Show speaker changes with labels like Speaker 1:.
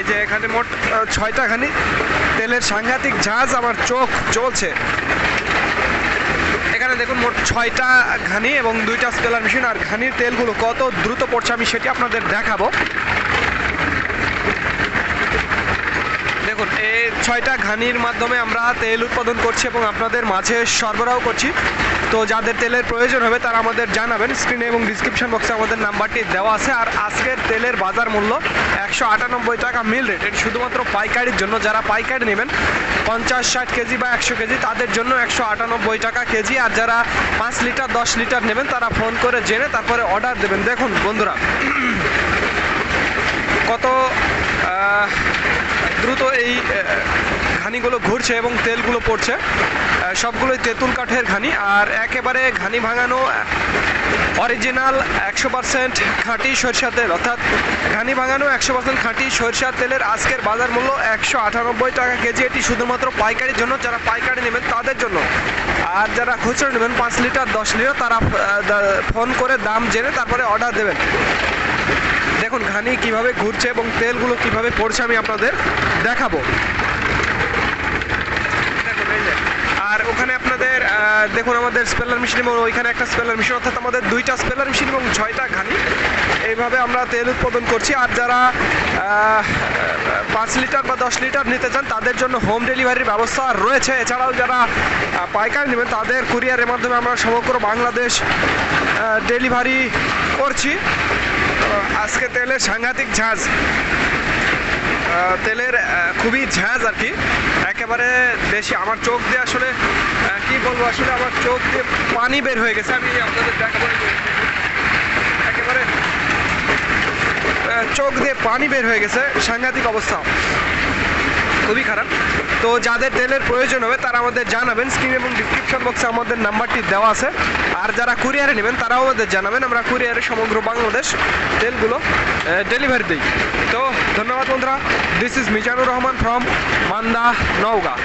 Speaker 1: এই যে এখানে মোট ছয়টা খানি তেলের সাংঘাতিক ঝাঁজ আমার চোখ চলছে। এখানে দেখুন মোট ছয়টা ঘানি এবং দুইটা স্পেলার মেশিন, আর ঘানির তেলগুলো কত দ্রুত পড়ছে আমি সেটি আপনাদের দেখাবো। দেখুন এই ছয়টা ঘানির মাধ্যমে আমরা তেল উৎপাদন করছি এবং আপনাদের মাঝে সরবরাহ করছি। তো যাদের তেলের প্রয়োজন হবে তারা আমাদের জানাবেন। স্ক্রিনে এবং ডিসক্রিপশন বক্সে আমাদের নাম্বারটি দেওয়া আছে। আর আজকের তেলের বাজার মূল্য একশো আটানব্বই টাকা মিল রেট। এটি শুধুমাত্র পাইকারির জন্য যারা পাইকারি নেবেন, পঞ্চাশ, ষাট কেজি বা একশো কেজি, তাদের জন্য একশো আটানব্বই টাকা কেজি। আর যারা পাঁচ লিটার, দশ লিটার নেবেন, তারা ফোন করে জেনে তারপরে অর্ডার দেবেন। দেখুন, বন্ধুরা কত আহ, দ্রুত এই আহ, ঘানিগুলো ঘুরছে এবং তেলগুলো পড়ছে। সবগুলোই তেঁতুল কাঠের ঘানি আর একেবারে ঘানি ভাঙানো অরিজিনাল একশো পার্সেন্ট খাঁটি সরিষা তেল। অর্থাৎ ঘানি ভাঙানো একশো পার্সেন্ট খাঁটি সরিষা তেলের আজকের বাজার মূল্য একশো আটানব্বই টাকা কেজি। এটি শুধুমাত্র পাইকারির জন্য, যারা পাইকারি নেবেন তাদের জন্য। আর যারা খুচরো নেবেন, পাঁচ লিটার, দশ লিটার, তারা ফোন করে দাম জেনে তারপরে অর্ডার দেবেন। দেখুন, ঘানি কীভাবে ঘুরছে এবং তেলগুলো কীভাবে পড়ছে, আমি আপনাদের দেখাবো দেখুন এই যে। আর ওখানে দেখুন আমাদের স্পেলার মেশিন এবং ওইখানে একটা স্পেলার মেশিন অর্থাৎ আমাদের দুইটা স্পেলার মেশিন এবং ছয়টা ঘানি। এইভাবে আমরা তেল উৎপাদন করছি। আর যারা পাঁচ লিটার বা দশ লিটার নিতে চান, তাদের জন্য হোম ডেলিভারির ব্যবস্থা রয়েছে। এছাড়াও যারা পাইকারি নেবেন, তাদের কুরিয়ারের মাধ্যমে আমরা সমগ্র বাংলাদেশ ডেলিভারি করছি। আজকে তেলের সাংঘাতিক ঝাঁজ। তেলের খুবই ঝাঁজ আর কি। একেবারে বেশি আমার চোখ দিয়ে আসলে কি বলব, আসলে আমার চোখ দিয়ে পানি বের হয়ে গেছে। আমি আপনাদের দেখাবো একেবারে চোখ দিয়ে পানি বের হয়ে গেছে। সাংঘাতিক অবস্থা। খুবই খারাপ। তো যাদের তেলের প্রয়োজন হবে, তারা আমাদের জানাবেন। স্ক্রিন এবং ডিসক্রিপশন বক্সে আমাদের নাম্বারটি দেওয়া আছে। আর যারা কুরিয়ারে নেবেন, তারাও আমাদের জানাবেন। আমরা কুরিয়ারে সমগ্র বাংলাদেশ তেলগুলো ডেলিভারি দিই। তো ধন্যবাদ বন্ধুরা। This is Mizanur Rahman from Manda, Naogaon.